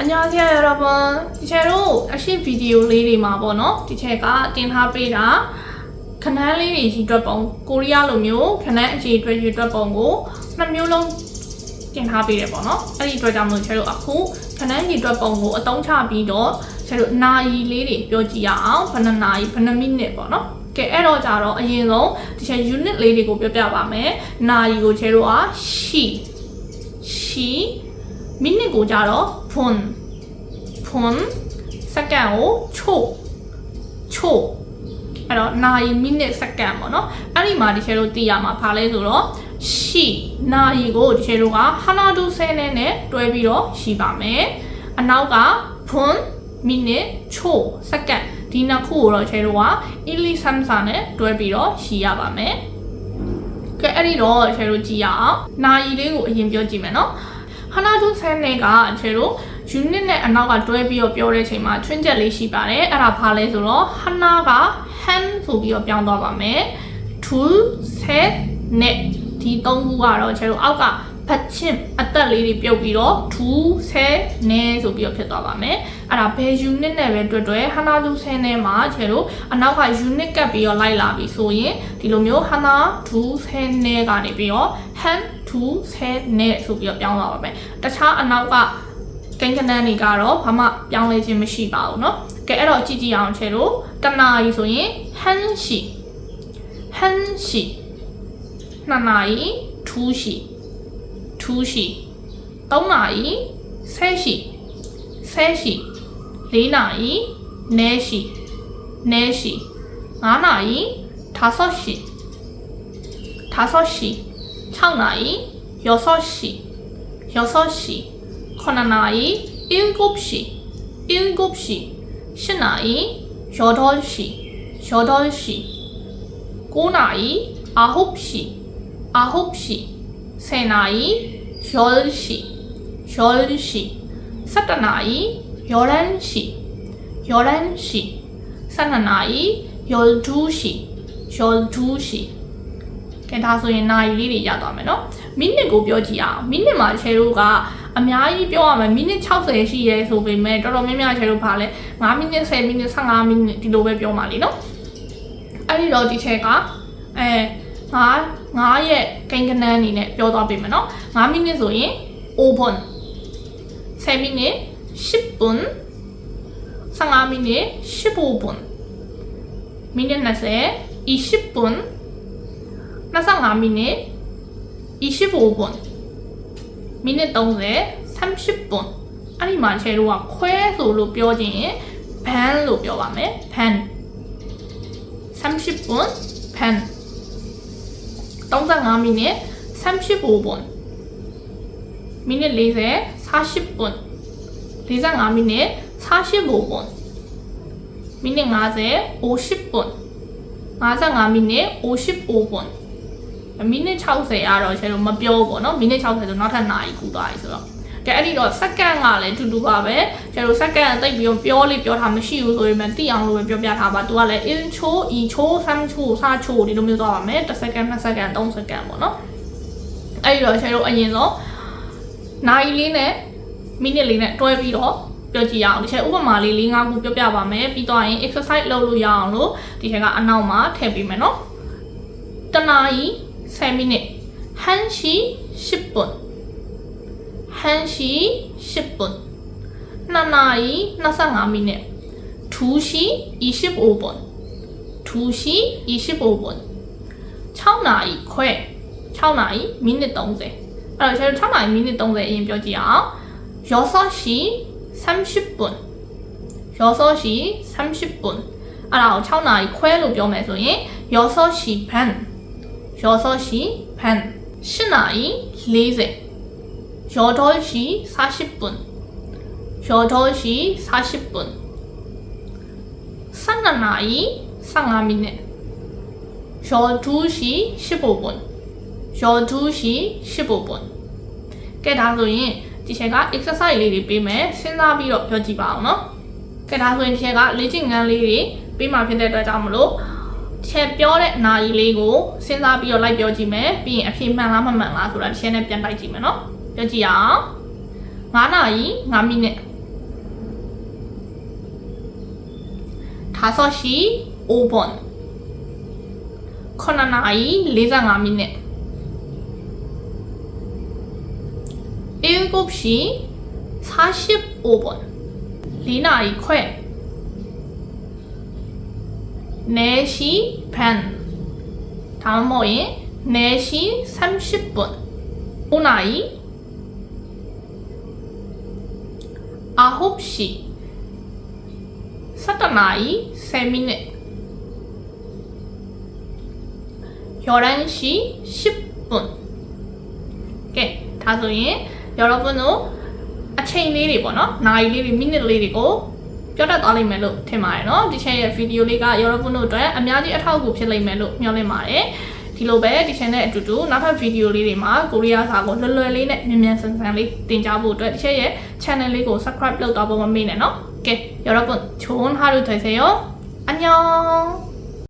အညာဆရာရတော့ပါဒီချေတို့အရှိဗီဒီယိုလေးတွေမှာပေါ့နော်ဒီချေကတင်ထားပေးတာခဏန်းလေးတွေရည်တွက်ပုံကိုရီးယားလိုမျိုးခဏန်းအခြေအတွက်ရည်တွက်ပုံကိုနှစ်မျိုးလုံးတင်ထားပေးတယ်ပေါ့နော်အဲ့ဒီအတွက်ကြောင့်မလို့ချေတို့အခုခဏန်းရည်တွက်ပုံကိုအသုံးချပြီးတော့ချေတို့နာရီလေးတွေပြောကြည့်ရအောင်ဘယ်နှနာရီဘယ်နှမိနစ်ပေါ့နော်ကဲအဲ့တော့ကြတော့အရင်ဆုံးဒီချေ unit လေးတွေကိုပြောပြပါမယ်နာရီကိုချေတို့က she she မိနစ်ကိုကြတော့분 분, စက္ကန့်ကိုချို့ချို့အဲ့တော့နာရီမိနစ်စက္ကန့်ပေါ့နော်အဲ့ဒီမှာဒီချေတို့သိရမှာဘာလဲဆိုတော့ရှိနာရီကိုဒီချေတို့ကဟာနာဒူဆဲနဲ့နဲ့တွဲပြီးတော့ရှိပါမယ်အနောက်ကဖွန်မိနစ်ချို့စက္ကန့်ဒီနှစ်ခုကိုတော့ချေတို့ကအီလီဆမ်ဆာနဲ့တွဲပြီးတော့ရှိရပါမယ်ကဲအဲ့ဒီတော့ချေတို့ကြည့်ရအောင်နာရီလေးကိုအရင်ပြောကြည့်မယ်နော် ဖနာဒူဆန်နဲ့ကကျေတို့ unit နဲ့အနောက်ကတွဲပြီးတော့ပြောတဲ့အချိန်မှာ twin jet လေးရှိပါတယ်အဲ့ဒါဘာလဲဆိုတော့ hana က han ဆိုပြီးတော့ပြောင်းသွားပါမယ် to set နဲ့ဒီ၃ခုကတော့ကျေတို့အောက်ကဖတ်ချင်းအသက်လေးတွေပြုတ်ပြီးတော့2 10နဲ့ဆိုပြီးတော့ဖြစ်သွားပါမယ်။အဲ့ဒါဘယ် unit နဲ့ပဲတွေ့တွေ့ Hana 2 10နဲ့မှာခြေတို့အနောက်က unit ကပ်ပြီးတော့လိုက်လာပြီဆိုရင်ဒီလိုမျိုး Hana 2 10နဲ့ကနေပြီးတော့ Han 2 10နဲ့ဆိုပြီးတော့ပြောင်းသွားပါမယ်တခြားအနောက်ကကိန်းကနန်းတွေကတော့ဘာမှပြောင်းလဲခြင်းမရှိပါဘူးเนาะကဲအဲ့တော့ကြည့်ကြည့်အောင်ချေလို့တနာရီဆိုရင်ဟန်ရှိဟန်ရှိနှစ်နာရီထူးရှိထူးရှိသုံးနာရီဆဲရှိဆဲရှိလေးနာရီနဲရှိနဲရှိငါးနာရီဒါဆော့ရှိဒါဆော့ရှိ 5 shi 5 shi 6နာရီ6 shi 6 shi 9နာရီ7 shi 7 shi 8နာရီ8 shi 8 shi 9နာရီ9 shi 9 shi 10နာရီ10 shi 10 shi 17နာရီ11 shi 11 shi 12နာရီ12 shi 12 shi ကဲဒါဆိုရင်နာရီလေးတွေရသွားမယ်နော်မိနစ်ကိုပြောကြည့်အောင်မိနစ်မှာချေတို့ကအများကြီးပြောရမယ်မိနစ်60ရှိရဲဆိုပေမဲ့တော်တော်များများချေတို့ဘာလဲ9မိနစ်10မိနစ်15မိနစ်ဒီလိုပဲပြောမှလीနော်အဲ့ဒီတော့ဒီချေကအဲ9 9ရဲ့ကိန်းကနန်းအနေနဲ့ပြောသွားပေးမယ်နော်9မိနစ်ဆိုရင်5 bon 10မိနစ်10 bon 15မိနစ်15 bon မိနစ်20 20 bon 화상 아미닐 25분. 미니동에 30분. 아니면 제로와 코에서로 뼈진 반로 뼈와매 반 30분. 반 동상 아미닐 35분. 미닛 리세 40분. 리상 아미닐 45분. 미닛 아세 50분. 아상 아미닐 55분. မိနစ်60ကတော့ကျွန်တော်မပြောဘူးပေါ့နော်မိနစ်60ဆိုနောက်ထပ်နာရီကူသွားပြီဆိုတော့ကဲအဲ့ဒီတော့စက္ကန့်ကလည်းတူတူပါပဲကျွန်တော်စက္ကန့်တိတ်ပြီးတော့ပြောလေးပြောထားမရှိဘူးဆိုရင်မသိအောင်လို့ပဲပြောပြထားပါသူကလည်း in ချိုး e ချိုး sam ချိုး sa ချိုးဒီလိုမျိုးသွားပါမယ်1စက္ကန့်2စက္ကန့်3စက္ကန့်ပေါ့နော်အဲ့ဒီတော့ကျွန်တော်အရင်ဆုံးနိုင်လေးနဲ့မိနစ်လေးနဲ့တွဲပြီးတော့ပြောကြည့်ရအောင်ဒီချက်ဥပမာလေး၄၅ခုပြောပြပါမယ်ပြီးတော့ရင် exercise လုပ်လို့ရအောင်လို့ဒီချက်ကအနောက်မှာထည့်ပေးမယ်နော်တနာရီ 3minute 1시 10분. 1시 10분. 나나이 나상아미네 2시 25분. 2시 25분. 차오나이 쾌 차오나이 미니 동세. 아, 제가 차오나이 미닛 동세인 표지야 6시 30분. 6시 30분. 啊，然后超哪一块路标没注意，有所西边。6시 반 10나이 40 8시 40분 8시 40분 12나이 15미닛 12시 15분 12시 15분 ကဲဒါဆိုရင်ဒီချက်က exercise လေးတွေပေးမယ်စဉ်းစားပြီးတော့ပြောကြည့်ပါအောင်နော်ကဲဒါဆိုရင်ဒီချက်ကလေ့ကျင့်ခန်းလေးတွေပေးမှဖြစ်တဲ့အတွက်ကြောင့်မလို့ ချက်ပြောတဲ့အနာရီလေးကိုစဉ်းစားပြီးတော့လိုက်ပြောကြည့်မယ်ပြီးရင်အဖြေမှန်လားမမှန်လားဆိုတာတစ်ချက်နဲ့ပြန်တိုက်ကြည့်မယ်နော်ပြောကြည့်ရအောင်9နာရီ9မိနစ်5ရှိ5ဘွန်9နာရီ45မိနစ်7ရှိ45ဘွန်4နာရီခွဲ 4시 반. 다음어에 4시 30분. 오나이 9시. 사다나이 세미네 11시 10분. 이렇게 다소에 여러분은 아침 일이거나 나이 일이 미니 일이고 ပြောတတ်သွားလိမ့်မယ်လို့ထင်ပါတယ်နော်ဒီချန်ရဲ့ဗီဒီယိုလေးကရောရောပွန်းတို့အတွက်အများကြီးအထောက်အကူဖြစ်လိမ့်မယ်လို့မျှော်လင့်ပါတယ်ဒီလိုပဲဒီ channel နဲ့အတူတူနောက်ထပ်ဗီဒီယိုလေးတွေမှာကိုရီးယားစာကိုလွယ်လွယ်လေးနဲ့မြန်မြန်ဆန်ဆန်လေးတင်ကြဖို့အတွက်တစ်ချက်ရဲ့ channel လေးကို subscribe လုပ်သွားဖို့မမေ့နဲ့နော်။ကဲ여러분좋은하루되세요안녕